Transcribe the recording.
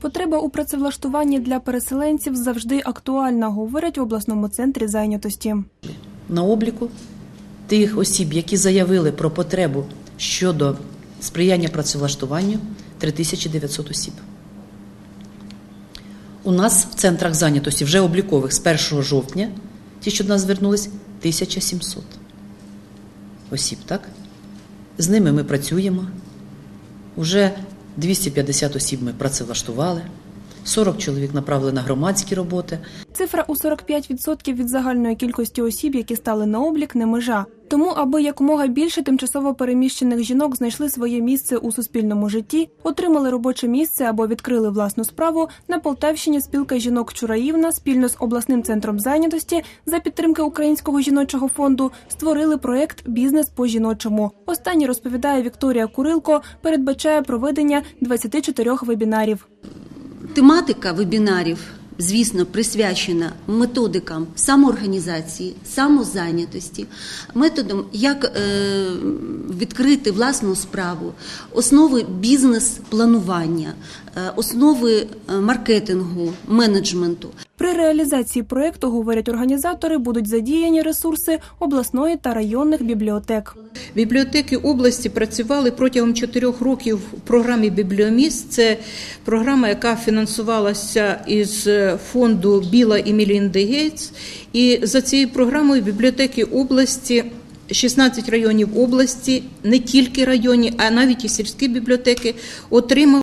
Потреба у працевлаштуванні для переселенців завжди актуальна, говорять в обласному центрі зайнятості. на обліку тих осіб, які заявили про потребу щодо сприяння працевлаштуванню 3900 осіб. У нас в центрах зайнятості вже облікових з 1 жовтня, ті, що до нас звернулись, 1700 осіб, так? З ними ми працюємо. Уже 250 осіб ми працевлаштували, 40 чоловік направили на громадські роботи, Цифра у 45% від загальної кількості осіб, які стали на облік, не межа. Тому, аби якомога більше тимчасово переміщених жінок знайшли своє місце у суспільному житті, отримали робоче місце або відкрили власну справу, на Полтавщині спілка жінок Чураївна спільно з обласним центром зайнятості за підтримки Українського жіночого фонду створили проект Бізнес по жіночому. Останній розповідає Вікторія Курилко, передбачає проведення 24 вебінарів. Тематика вебінарів, звісно, присвячена методикам самоорганізації, самозайнятості, методом, як е, відкрити власну справу, основи бізнес-планування, е, основи е, маркетингу, менеджменту. При реалізації проекту, говорять організатори, будуть задіяні ресурси обласної та районних бібліотек. Бібліотеки області працювали протягом чотирьох років в програмі Бібліоміст. Це програма, яка фінансувалася із фонду Біла і Мілінди Гейтс. І за цією програмою бібліотеки області. 16 районів області, не тільки районні, а навіть і сільські бібліотеки отримали